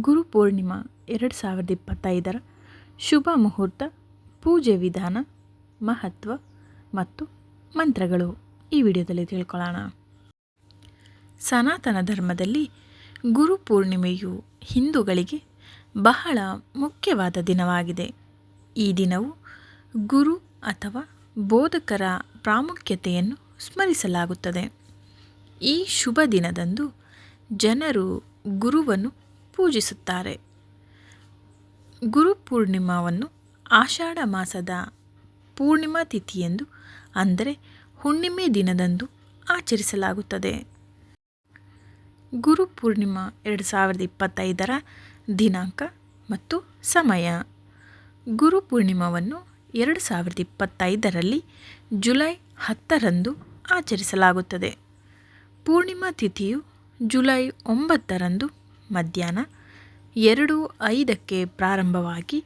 ಗುರು ಪೂರ್ಣಿಮಾ ಎರಡು ಸಾವಿರದ ಇಪ್ಪತ್ತೈದರ ಶುಭ ಮುಹೂರ್ತ, ಪೂಜೆ ವಿಧಾನ, ಮಹತ್ವ ಮತ್ತು ಮಂತ್ರಗಳು. ಈ ವಿಡಿಯೋದಲ್ಲಿ ತಿಳ್ಕೊಳ್ಳೋಣ. ಸನಾತನ ಧರ್ಮದಲ್ಲಿ ಗುರು ಪೂರ್ಣಿಮೆಯು ಹಿಂದೂಗಳಿಗೆ ಬಹಳ ಮುಖ್ಯವಾದ ದಿನವಾಗಿದೆ. ಈ ದಿನವು ಗುರು ಅಥವಾ ಬೋಧಕರ ಪ್ರಾಮುಖ್ಯತೆಯನ್ನು ಸ್ಮರಿಸಲಾಗುತ್ತದೆ. ಈ ಶುಭ ದಿನದಂದು ಜನರು ಗುರುವನ್ನು ಪೂಜಿಸುತ್ತಾರೆ. ಗುರು ಪೂರ್ಣಿಮಾವನ್ನು ಆಷಾಢ ಮಾಸದ ಪೂರ್ಣಿಮಾ ತಿಥಿಯೆಂದು, ಅಂದರೆ ಹುಣ್ಣಿಮೆ ದಿನದಂದು ಆಚರಿಸಲಾಗುತ್ತದೆ. ಗುರು ಪೂರ್ಣಿಮಾ ಎರಡು ಸಾವಿರದ ಇಪ್ಪತ್ತೈದರ ದಿನಾಂಕ ಮತ್ತು ಸಮಯ. ಗುರು ಪೂರ್ಣಿಮಾವನ್ನು ಎರಡು ಸಾವಿರದ ಇಪ್ಪತ್ತೈದರಲ್ಲಿ ಜುಲೈ ಹತ್ತರಂದು ಆಚರಿಸಲಾಗುತ್ತದೆ. ಪೂರ್ಣಿಮಾ ತಿಥಿಯು ಜುಲೈ ಒಂಬತ್ತರಂದು ಮಧ್ಯಾಹ್ನ ಎರಡು ಐದಕ್ಕೆ ಪ್ರಾರಂಭವಾಗಿ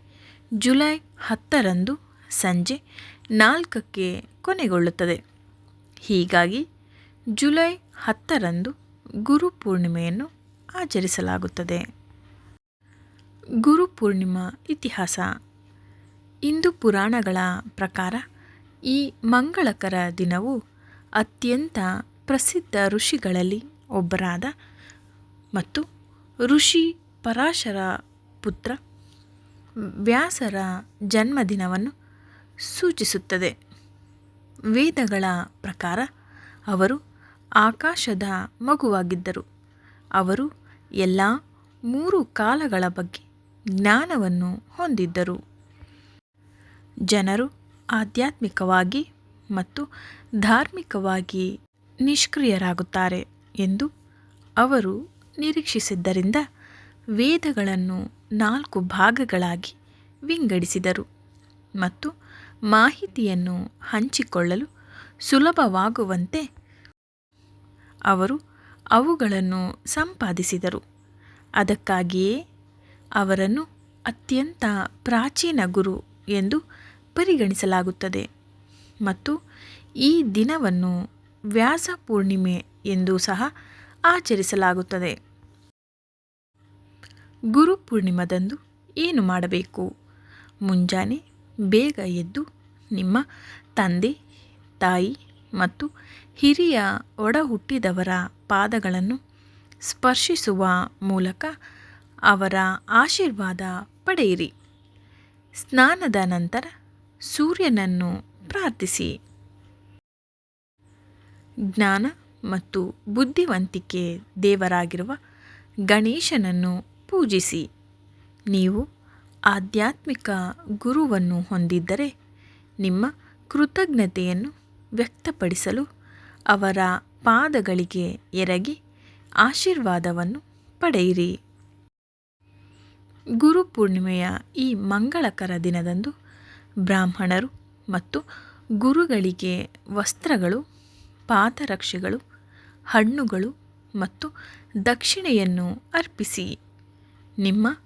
ಜುಲೈ ಹತ್ತರಂದು ಸಂಜೆ ನಾಲ್ಕಕ್ಕೆ ಕೊನೆಗೊಳ್ಳುತ್ತದೆ. ಹೀಗಾಗಿ ಜುಲೈ ಹತ್ತರಂದು ಗುರು ಪೂರ್ಣಿಮೆಯನ್ನು ಆಚರಿಸಲಾಗುತ್ತದೆ. ಗುರು ಪೂರ್ಣಿಮಾ ಇತಿಹಾಸ. ಇಂದು ಪುರಾಣಗಳ ಪ್ರಕಾರ ಈ ಮಂಗಳಕರ ದಿನವು ಅತ್ಯಂತ ಪ್ರಸಿದ್ಧ ಋಷಿಗಳಲ್ಲಿ ಒಬ್ಬರಾದ ಮತ್ತು ಋಷಿ ಪರಾಶರ ಪುತ್ರ ವ್ಯಾಸರ ಜನ್ಮದಿನವನ್ನು ಸೂಚಿಸುತ್ತದೆ. ವೇದಗಳ ಪ್ರಕಾರ ಅವರು ಆಕಾಶದ ಮಗುವಾಗಿದ್ದರು. ಅವರು ಎಲ್ಲ ಮೂರು ಕಾಲಗಳ ಬಗ್ಗೆ ಜ್ಞಾನವನ್ನು ಹೊಂದಿದ್ದರು. ಜನರು ಆಧ್ಯಾತ್ಮಿಕವಾಗಿ ಮತ್ತು ಧಾರ್ಮಿಕವಾಗಿ ನಿಷ್ಕ್ರಿಯರಾಗುತ್ತಾರೆ ಎಂದು ಅವರು ನಿರೀಕ್ಷಿಸಿದ್ದರಿಂದ ವೇದಗಳನ್ನು ನಾಲ್ಕು ಭಾಗಗಳಾಗಿ ವಿಂಗಡಿಸಿದರು ಮತ್ತು ಮಾಹಿತಿಯನ್ನು ಹಂಚಿಕೊಳ್ಳಲು ಸುಲಭವಾಗುವಂತೆ ಅವರು ಅವುಗಳನ್ನು ಸಂಪಾದಿಸಿದರು. ಅದಕ್ಕಾಗಿಯೇ ಅವರನ್ನು ಅತ್ಯಂತ ಪ್ರಾಚೀನ ಗುರು ಎಂದು ಪರಿಗಣಿಸಲಾಗುತ್ತದೆ ಮತ್ತು ಈ ದಿನವನ್ನು ವ್ಯಾಸ ಪೂರ್ಣಿಮೆ ಎಂದು ಸಹ ಆಚರಿಸಲಾಗುತ್ತದೆ. ಗುರು ಪೂರ್ಣಿಮದಂದು ಏನು ಮಾಡಬೇಕು? ಮುಂಜಾನೆ ಬೇಗ ಎದ್ದು ನಿಮ್ಮ ತಂದೆ, ತಾಯಿ ಮತ್ತು ಹಿರಿಯ ಒಡ ಹುಟ್ಟಿದವರ ಪಾದಗಳನ್ನು ಸ್ಪರ್ಶಿಸುವ ಮೂಲಕ ಅವರ ಆಶೀರ್ವಾದ ಪಡೆಯಿರಿ. ಸ್ನಾನದ ನಂತರ ಸೂರ್ಯನನ್ನು ಪ್ರಾರ್ಥಿಸಿ. ಜ್ಞಾನ ಮತ್ತು ಬುದ್ಧಿವಂತಿಕೆ ದೇವರಾಗಿರುವ ಗಣೇಶನನ್ನು ಪೂಜಿಸಿ. ನೀವು ಆಧ್ಯಾತ್ಮಿಕ ಗುರುವನ್ನು ಹೊಂದಿದ್ದರೆ ನಿಮ್ಮ ಕೃತಜ್ಞತೆಯನ್ನು ವ್ಯಕ್ತಪಡಿಸಲು ಅವರ ಪಾದಗಳಿಗೆ ಎರಗಿ ಆಶೀರ್ವಾದವನ್ನು ಪಡೆಯಿರಿ. ಗುರು ಪೂರ್ಣಿಮೆಯ ಈ ಮಂಗಳಕರ ದಿನದಂದು ಬ್ರಾಹ್ಮಣರು ಮತ್ತು ಗುರುಗಳಿಗೆ ವಸ್ತ್ರಗಳು, ಪಾದರಕ್ಷೆಗಳು, ಹಣ್ಣುಗಳು ಮತ್ತು ದಕ್ಷಿಣೆಯನ್ನು ಅರ್ಪಿಸಿ. ನಿಮ್ಮ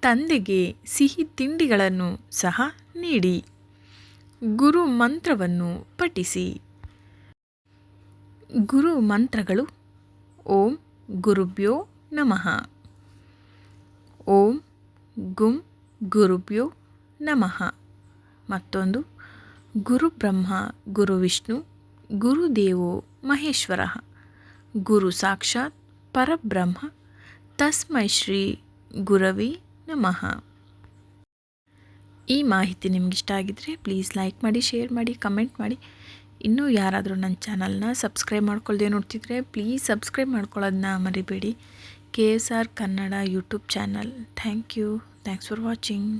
ತಂದೆಗೆ ಸಿಹಿ ತಿಂಡಿಗಳನ್ನು ಸಹ ನೀಡಿ. ಗುರು ಮಂತ್ರವನ್ನು ಪಠಿಸಿ. ಗುರು ಮಂತ್ರಗಳು, ಓಂ ಗುರುಭ್ಯೋ ನಮಃ. ಓಂ ಗುಂ ಗುರುಭ್ಯೋ ನಮಃ. ಮತ್ತೊಂದು ಗುರುಬ್ರಹ್ಮ ಗುರು ವಿಷ್ಣು ಗುರುದೇವೋ ಮಹೇಶ್ವರ. ಗುರು ಸಾಕ್ಷಾತ್ ಪರಬ್ರಹ್ಮ, ತಸ್ಮೈ ಶ್ರೀ ಗುರವಿ ನಮಃ. ಈ ಮಾಹಿತಿ ನಿಮ್ಗೆ ಇಷ್ಟ ಆಗಿದ್ದರೆ ಪ್ಲೀಸ್ ಲೈಕ್ ಮಾಡಿ, ಶೇರ್ ಮಾಡಿ, ಕಮೆಂಟ್ ಮಾಡಿ. ಇನ್ನೂ ಯಾರಾದರೂ ನನ್ನ ಚಾನಲ್ನ ಸಬ್ಸ್ಕ್ರೈಬ್ ಮಾಡ್ಕೊಳ್ದೆ ನೋಡ್ತಿದ್ರೆ ಪ್ಲೀಸ್ ಸಬ್ಸ್ಕ್ರೈಬ್ ಮಾಡ್ಕೊಳ್ಳೋದನ್ನ ಮರಿಬೇಡಿ. K S R Kannada YouTube channel. Thank you. Thanks for watching.